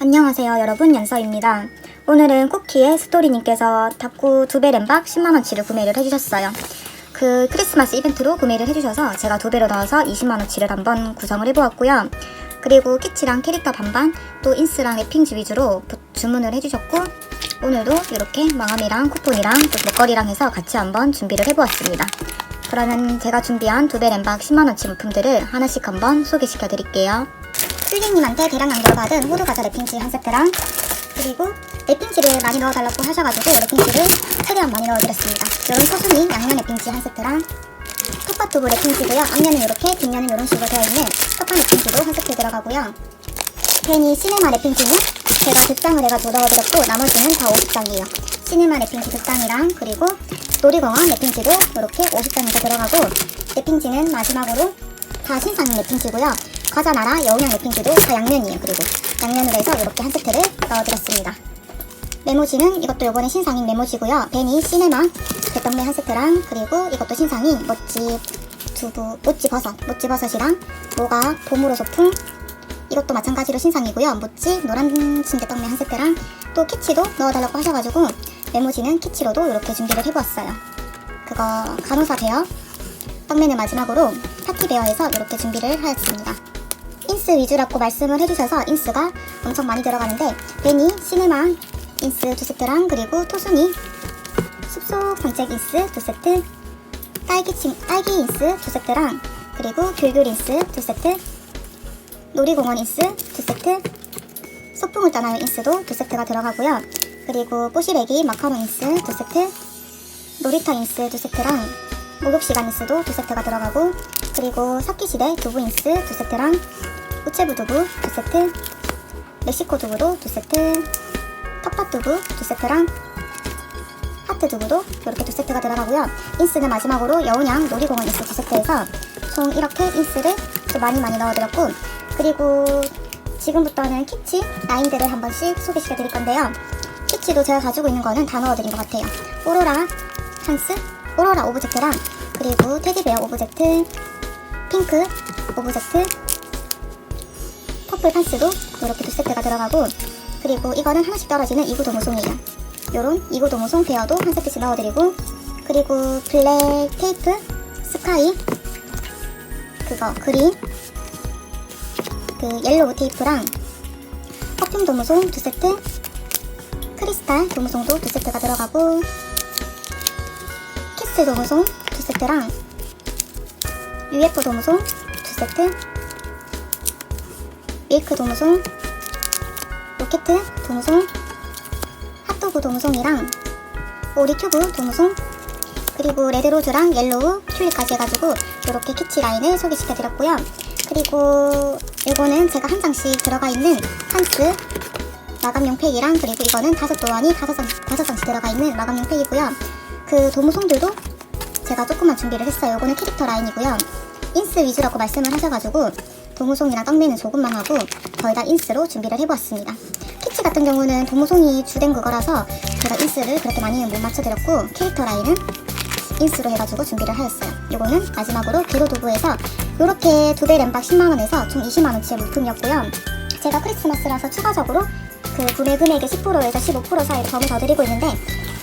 안녕하세요 여러분 연서입니다. 오늘은 쿠키의 스토리님께서 닭구 두배 램박 10만원치를 구매를 해주셨어요. 그 크리스마스 이벤트로 구매를 해주셔서 제가 두 배로 넣어서 20만원치를 한번 구성을 해보았고요. 그리고 키치랑 캐릭터 반반 또 인스랑 랩핑지 위주로 부- 주문을 해주셨고 오늘도 이렇게 망함이랑 쿠폰이랑 또 목걸이랑 해서 같이 한번 준비를 해보았습니다. 그러면 제가 준비한 두 배 램박 10만원치 물품들을 하나씩 한번 소개시켜 드릴게요. 힐링님한테 대량 양도를 받은 호두 과자 랩핑지 한 세트랑 그리고 랩핑지를 많이 넣어달라고 하셔가지고 랩핑지를 최대한 많이 넣어드렸습니다. 요런 서순이 양면 랩핑지 한 세트랑 톱밥두부 랩핑지고요. 앞면은 이렇게 뒷면은 이런 식으로 되어 있는 스파판 랩핑지도 한 세트 들어가고요. 괜히 시네마 랩핑지는 제가 득장을 해가지고 넣어드렸고 나머지는 다 50장이에요. 시네마 랩핑지 득장이랑 그리고 놀이공원 랩핑지도 이렇게 50장이 더 들어가고 랩핑지는 마지막으로 다 신상용 랩핑지고요. 과자나라 여운형 랩핑지도 다 양면이에요. 그리고 양면으로 해서 이렇게 한 세트를 넣어드렸습니다. 메모지는 이것도 요번에 신상인 메모지고요. 베니 시네마 대떡메 한 세트랑 그리고 이것도 신상인 멋지 두부 모찌 버섯 모찌 버섯이랑 모가 봄으로 소풍 이것도 마찬가지로 신상이고요. 모찌 노란 침대 떡메 한 세트랑 또 키치도 넣어달라고 하셔가지고 메모지는 키치로도 이렇게 준비를 해보았어요. 그거 간호사 베어 떡메는 마지막으로 파티 베어에서 이렇게 준비를 하였습니다. 인스 위주라고 말씀을 해주셔서 인스가 엄청 많이 들어가는데 베니, 시네마 인스 두 세트랑 그리고 토순이 숲속 번쩍 인스 두 세트 딸기, 친, 딸기 인스 두 세트랑 그리고 귤귤 인스 두 세트 놀이공원 인스 두 세트 소풍을 떠나요 인스도 두 세트가 들어가고요. 그리고 뽀시래기 마카롱 인스 두 세트 놀이터 인스 두 세트랑 목욕 시간 인스도 두 세트가 들어가고 그리고 사키시대 두부 인스 두 세트랑 우체부 두부 두 세트 멕시코 두부도 두 세트 텃밭 두부 두 세트랑 하트 두부도 이렇게 두 세트가 들어가고요. 인스는 마지막으로 여운양 놀이공원 인스 두 세트에서 총 이렇게 인스를 좀 많이 많이 넣어드렸고 그리고 지금부터는 키치 라인들을 한 번씩 소개시켜 드릴 건데요. 키치도 제가 가지고 있는 거는 다 넣어드린 것 같아요. 오로라 한스 오로라 오브젝트랑 그리고 테디베어 오브젝트 핑크 오브젝트 퍼플 판스도 이렇게 두 세트가 들어가고 그리고 이거는 하나씩 떨어지는 이구 도무송이에요. 요런 이구 도무송 베어도 한 세트씩 넣어드리고 그리고 블랙 테이프 스카이 그거 그린 그 옐로우 테이프랑 퍼퓸 도무송 두 세트 크리스탈 도무송도 두 세트가 들어가고 키스 도무송 두 세트랑 UFO 도무송 두 세트. 밀크 도무송 로켓 도무송 핫도그 도무송이랑 오리 큐브 도무송 그리고 레드로즈랑 옐로우 튤립까지 해가지고 이렇게 키치 라인을 소개시켜 드렸고요. 그리고 이거는 제가 한 장씩 들어가 있는 한스 마감용 팩이랑 그리고 이거는 다섯 도안이 다섯 장 다섯 장씩 들어가 있는 마감용 팩이고요. 그 도무송들도 제가 조금만 준비를 했어요 이거는 캐릭터 라인이고요 인스 위주라고 말씀을 하셔가지고 도무송이랑 떡미는 조금만 하고 거의 다 인스로 준비를 해보았습니다. 키치 같은 경우는 도무송이 주된 그거라서 제가 인스를 그렇게 많이는 못 맞춰드렸고 캐릭터 라인은 인스로 해가지고 준비를 하였어요. 이거는 마지막으로 기로도구에서 이렇게 두 배 램박 10만원에서 총 20만원치의 물품이었고요. 제가 크리스마스라서 추가적으로 그 구매 금액의 10%에서 15% 사이로 덤을 더 드리고 있는데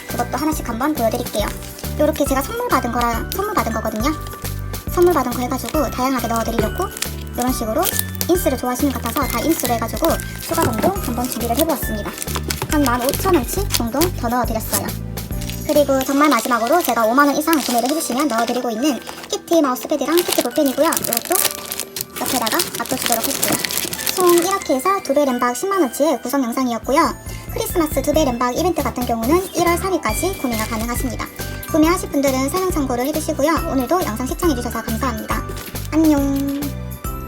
그것도 하나씩 한번 보여드릴게요. 이렇게 제가 선물 받은 거라 선물 받은 거거든요. 선물 받은 거 해가지고 다양하게 넣어드리려고 이런 식으로 인스를 좋아하시는 것 같아서 다 인스로 해가지고 추가 정도 한번 준비를 해보았습니다. 한 15,000원치 정도 더 넣어드렸어요. 그리고 정말 마지막으로 제가 5만원 이상 구매를 해주시면 넣어드리고 있는 키티 마우스패드랑 키티 볼펜이고요. 이것도 옆에다가 놔둬주도록 할게요. 총 이렇게 해서 두배 램박 10만원치의 구성 영상이었고요. 크리스마스 두배 램박 이벤트 같은 경우는 1월 3일까지 구매가 가능하십니다. 구매하실 분들은 사용 참고를 해주시고요. 오늘도 영상 시청해주셔서 감사합니다. 안녕